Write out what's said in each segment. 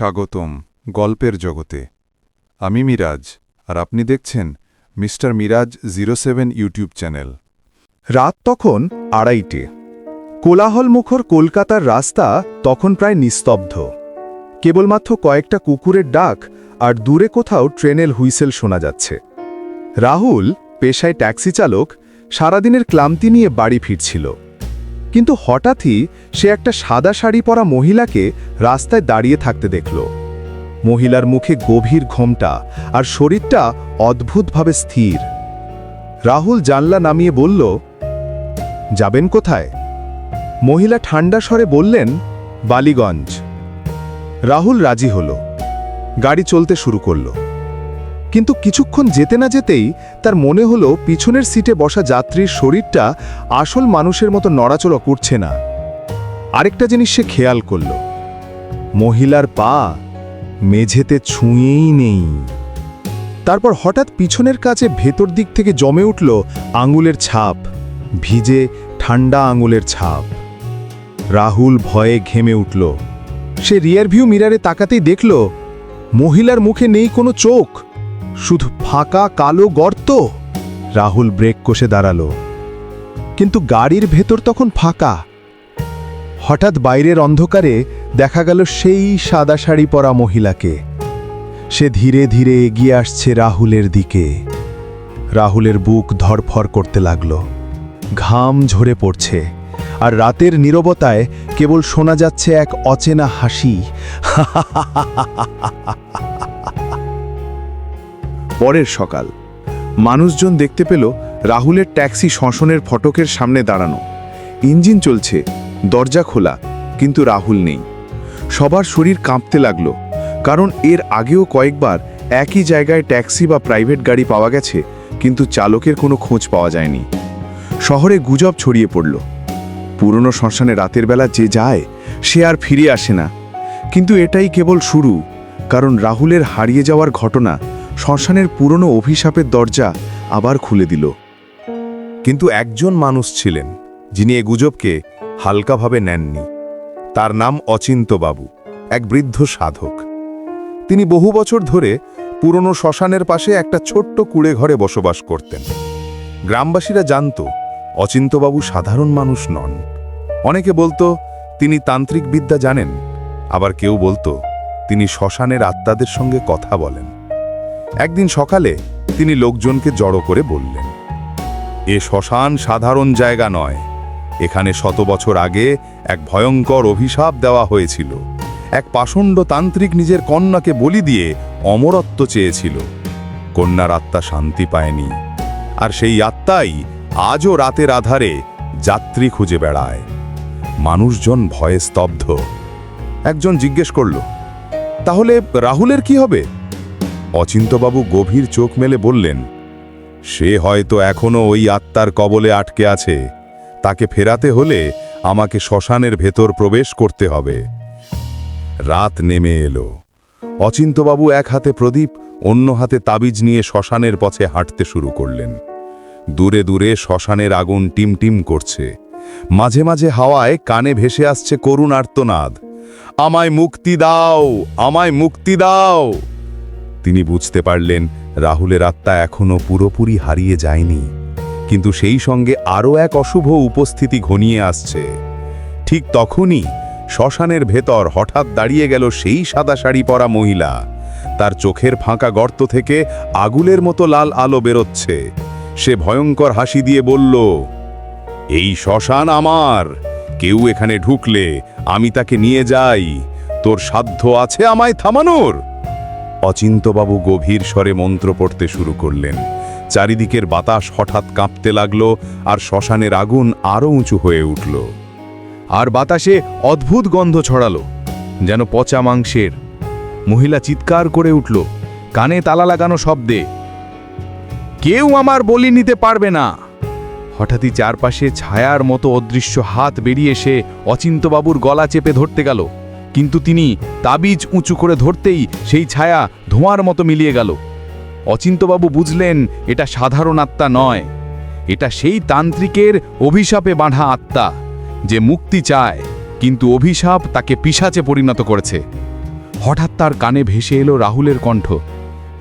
স্বাগতম গল্পের জগতে। আমি মিরাজ, আর আপনি দেখছেন mister Miraj zero seven YouTube channel. রাত তখন আড়াইটে। কোলাহলমুখর কলকাতার রাস্তা তখন প্রায় নিস্তব্ধ। কেবলমাত্র কয়েকটা কুকুরের ডাক আর দূরে কোথাও ট্রেনের হুইসেল শোনা যাচ্ছে। রাহুল, পেশায় ট্যাক্সি চালক সারাদিনের ক্লান্তি নিয়ে বাড়ি ফিরছিল। কিন্তু হঠাৎই সে একটা সাদা শাড়ি পরা মহিলাকে রাস্তায় দাঁড়িয়ে থাকতে দেখল। মহিলার মুখে গভীর ঘোমটা আর শরীরটা অদ্ভুতভাবে স্থির। রাহুল জানলা নামিয়ে বলল, যাবেন কোথায়? মহিলা ঠান্ডা স্বরে বললেন, বালিগঞ্জ। রাহুল রাজি হল। গাড়ি চলতে শুরু করল। কিন্তু কিছুক্ষণ যেতে না যেতেই তার মনে হলো পিছনের সিটে বসা যাত্রীর শরীরটা আসল মানুষের মতো নড়াচড়া করছে না। আরেকটা জিনিস সে খেয়াল করল। মহিলার পা মেঝেতে ছুঁয়েই নেই। তারপর হঠাৎ পিছনের কাছে ভেতর দিক থেকে জমে উঠল আঙুলের ছাপ, ভিজে ঠান্ডা আঙুলের ছাপ। রাহুল ভয়ে ঘেমে উঠল। সে রিয়ারভিউ মিরারে তাকাতেই দেখল, মহিলার মুখে নেই কোনো চোখ। শুধু ফাঁকা কালো গর্ত? রাহুল ব্রেক কষে দাঁড়াল। কিন্তু গাড়ির ভেতর তখন ফাঁকা। হঠাৎ বাইরের অন্ধকারে দেখা গেল সেই সাদা শাড়ি পরা মহিলাকে। সে ধীরে ধীরে এগিয়ে আসছে রাহুলের দিকে। রাহুলের বুক ধরফর করতে লাগল। ঘাম ঝরে পড়ছে। আর রাতের নীরবতায় কেবল শোনা যাচ্ছে এক অচেনা হাসি। পরের সকাল। মানুষজন দেখতে পেল রাহুলের ট্যাক্সি শ্মশনের ফটকের সামনে দাঁড়ানো। ইঞ্জিন চলছে, দরজা খোলা, কিন্তু রাহুল নেই। সবার শরীর কাঁপতে লাগল, কারণ এর আগেও কয়েকবার একই জায়গায় ট্যাক্সি বা প্রাইভেট গাড়ি পাওয়া গেছে, কিন্তু চালকের কোনো খোঁজ পাওয়া যায়নি। শহরে গুজব ছড়িয়ে পড়ল। পুরনো শ্মশানে রাতের বেলা যে যায়, সে আর ফিরে আসে না। কিন্তু এটাই কেবল শুরু, কারণ রাহুলের হারিয়ে যাওয়ার ঘটনা শ্মশানের পুরনো অভিশাপের দরজা আবার খুলে দিল। কিন্তু একজন মানুষ ছিলেন, যিনি এ গুজবকে হালকাভাবে নেননি। তার নাম অচিন্তবাবু, এক বৃদ্ধ সাধক। তিনি বহু বছর ধরে পুরনো শ্মশানের পাশে একটা ছোট্ট কুড়ে ঘরে বসবাস করতেন। গ্রামবাসীরা জানত, অচিন্তবাবু সাধারণ মানুষ নন। অনেকে বলতো, তিনি তান্ত্রিক বিদ্যা জানেন, আবার কেউ বলতো, তিনি শ্মশানের আত্মাদের সঙ্গে কথা বলেন। একদিন সকালে তিনি লোকজনকে জড়ো করে বললেন, এ শ্মশান সাধারণ জায়গা নয়। এখানে শত বছর আগে এক ভয়ঙ্কর অভিশাপ দেওয়া হয়েছিল। এক পাষণ্ড তান্ত্রিক নিজের কন্যাকে বলি দিয়ে অমরত্ব চেয়েছিল। কন্যার আত্মা শান্তি পায়নি, আর সেই আত্মাই আজও রাতের আধারে যাত্রী খুঁজে বেড়ায়। মানুষজন ভয়ে স্তব্ধ। একজন জিজ্ঞেস করল, তাহলে রাহুলের কি হবে? অচিন্তবাবু গভীর চোখ মেলে বললেন, সে হয়তো এখনও ওই আত্মার কবলে আটকে আছে। তাকে ফেরাতে হলে আমাকে শ্মশানের ভেতর প্রবেশ করতে হবে। রাত নেমে এলো। অচিন্তবাবু এক হাতে প্রদীপ, অন্য হাতে তাবিজ নিয়ে শ্মশানের পথে হাঁটতে শুরু করলেন। দূরে দূরে শ্মশানের আগুন টিমটিম করছে। মাঝে মাঝে হাওয়ায় কানে ভেসে আসছে করুণ আর্তনাদ আমায় মুক্তি দাও, আমায় মুক্তি দাও। তিনি বুঝতে পারলেন রাহুলের আত্মা এখনও পুরোপুরি হারিয়ে যায়নি। কিন্তু সেই সঙ্গে আরও এক অশুভ উপস্থিতি ঘনিয়ে আসছে। ঠিক তখনই শ্মশানের ভেতর হঠাৎ দাঁড়িয়ে গেল সেই সাদা শাড়ি পরা মহিলা। তার চোখের ফাঁকা গর্ত থেকে আগুলের মতো লাল আলো বেরোচ্ছে। সে ভয়ঙ্কর হাসি দিয়ে বলল, এই শ্মশান আমার। কেউ এখানে ঢুকলে আমি তাকে নিয়ে যাই। তোর সাধ্য আছে আমায় থামানোর? অচিন্তবাবু গভীর স্বরে মন্ত্র পড়তে শুরু করলেন। চারিদিকের বাতাস হঠাৎ কাঁপতে লাগল আর শ্মশানের আগুন আরও উঁচু হয়ে উঠল। আর বাতাসে অদ্ভুত গন্ধ ছড়ালো, যেন পচা মাংসের। মহিলা চিৎকার করে উঠল, কানে তালা লাগানো শব্দে, কেউ আমার বলি নিতে পারবে না। হঠাৎই চারপাশে ছায়ার মতো অদৃশ্য হাত বেরিয়ে এসে অচিন্তবাবুর গলা চেপে ধরতে গেল। কিন্তু তিনি তাবিজ উঁচু করে ধরতেই সেই ছায়া ধোঁয়ার মতো মিলিয়ে গেল। অচিন্তবাবু বুঝলেন, এটা সাধারণ আত্মা নয়। এটা সেই তান্ত্রিকের অভিশাপে বাঁধা আত্মা, যে মুক্তি চায়, কিন্তু অভিশাপ তাকে পিশাচে পরিণত করেছে। হঠাৎ তার কানে ভেসে এলো রাহুলের কণ্ঠ,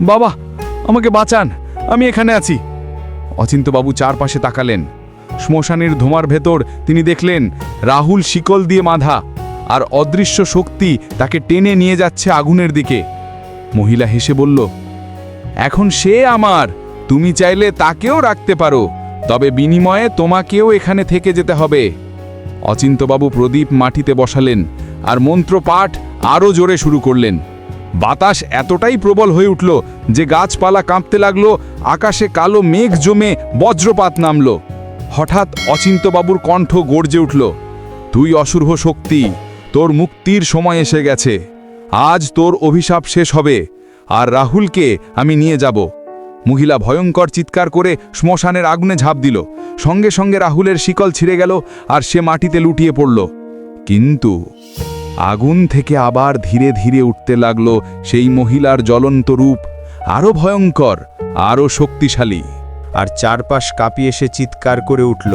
বাবা, আমাকে বাঁচান, আমি এখানে আছি। অচিন্তবাবু চারপাশে তাকালেন। শ্মশানের ধোঁয়ার ভেতর তিনি দেখলেন, রাহুল শিকল দিয়ে বাঁধা আর অদৃশ্য শক্তি তাকে টেনে নিয়ে যাচ্ছে আগুনের দিকে। মহিলা হেসে বলল, এখন সে আমার। তুমি চাইলে তাকেও রাখতে পারো, তবে বিনিময়ে তোমাকেও এখানে থেকে যেতে হবে। অচিন্তবাবু প্রদীপ মাটিতে বসালেন আর মন্ত্রপাঠ আরও জোরে শুরু করলেন। বাতাস এতটাই প্রবল হয়ে উঠল যে গাছপালা কাঁপতে লাগল, আকাশে কালো মেঘ জমে বজ্রপাত নামল। হঠাৎ অচিন্তবাবুর কণ্ঠ গর্জে উঠল, তুই অশুভ শক্তি তোর মুক্তির সময় এসে গেছে। আজ তোর অভিশাপ শেষ হবে, আর রাহুলকে আমি নিয়ে যাব। মহিলা ভয়ঙ্কর চিৎকার করে শ্মশানের আগুনে ঝাঁপ দিল। সঙ্গে সঙ্গে রাহুলের শিকল ছিঁড়ে গেল আর সে মাটিতে লুটিয়ে পড়ল। কিন্তু আগুন থেকে আবার ধীরে ধীরে উঠতে লাগল সেই মহিলার জ্বলন্ত রূপ আরও ভয়ঙ্কর আরও শক্তিশালী। আর চারপাশ কাঁপিয়ে সে চিৎকার করে উঠল,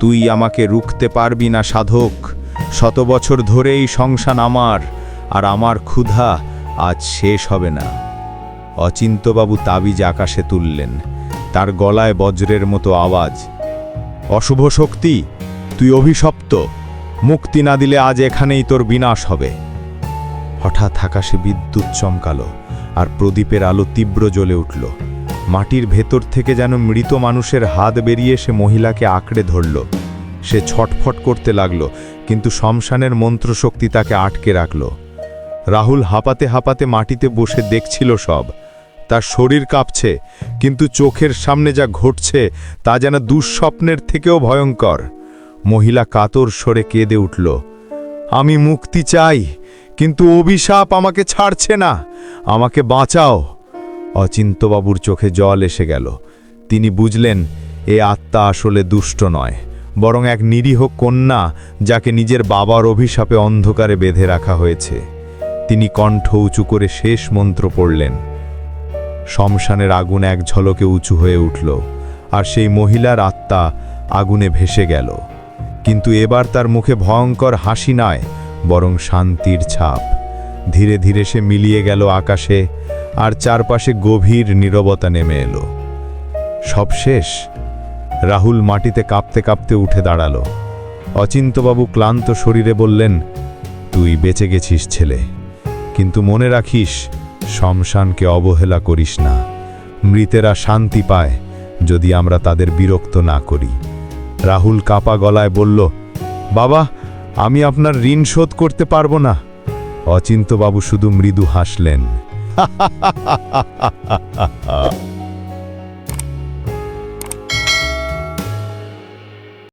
তুই আমাকে রুখতে পারবি না, সাধক। শত বছর ধরেই সংসান আমার, আর আমার ক্ষুধা আজ শেষ হবে না। অচিন্তবাবু তাবিজ আকাশে তুললেন, তার গলায় বজ্রের মতো আওয়াজ, অশুভ শক্তি, তুই অভিশপ্ত, মুক্তি না দিলে আজ এখানেই তোর বিনাশ হবে। হঠাৎ আকাশে বিদ্যুৎ চমকালো, আর প্রদীপের আলো তীব্র জ্বলে উঠল। মাটির ভেতর থেকে যেন মৃত মানুষের হাত বেরিয়ে সে মহিলাকে আঁকড়ে ধরল। সে ছটফট করতে লাগল কিন্তু শমশানের মন্ত্রশক্তি তাকে আটকে রাখল। রাহুল হাঁপাতে হাঁপাতে মাটিতে বসে দেখছিল সব। তার শরীর কাঁপছে, কিন্তু চোখের সামনে যা ঘটছে তা যেন দুঃস্বপ্নের থেকেও ভয়ঙ্কর। মহিলা কাতর সরে কেঁদে উঠল, আমি মুক্তি চাই, কিন্তু অভিশাপ আমাকে ছাড়ছে না, আমাকে বাঁচাও। অচিন্তবাবুর চোখে জল এসে গেল। তিনি বুঝলেন, এ আত্মা আসলে দুষ্ট নয়। বরং এক নিরীহ কন্যা যাকে নিজের বাবার অভিশাপে অন্ধকারে বেঁধে রাখা হয়েছে। তিনি কণ্ঠ উঁচু করে শেষ মন্ত্র পড়লেন। শমশানের আগুন এক ঝলকে উঁচু হয়ে উঠল, আর সেই মহিলার আত্মা আগুনে ভেসে গেল। কিন্তু এবার তার মুখে ভয়ঙ্কর হাসি নয়, বরং শান্তির ছাপ। ধীরে ধীরে সে মিলিয়ে গেল আকাশে, আর চারপাশে গভীর নীরবতা নেমে এলো। সব শেষ রাহুল মাটিতে কাঁপতে কাঁপতে উঠে দাঁড়াল। অচিন্তবাবু ক্লান্ত শরীরে বললেন, তুই বেঁচে গেছিস ছেলে, কিন্তু মনে রাখিস, শমশানকে অবহেলা করিস না। মৃতেরা শান্তি পায় যদি আমরা তাদের বিরক্ত না করি। রাহুল কাপা গলায় বলল, বাবা, আমি আপনার ঋণ শোধ করতে পারব না। অচিন্তবাবু শুধু মৃদু হাসলেন।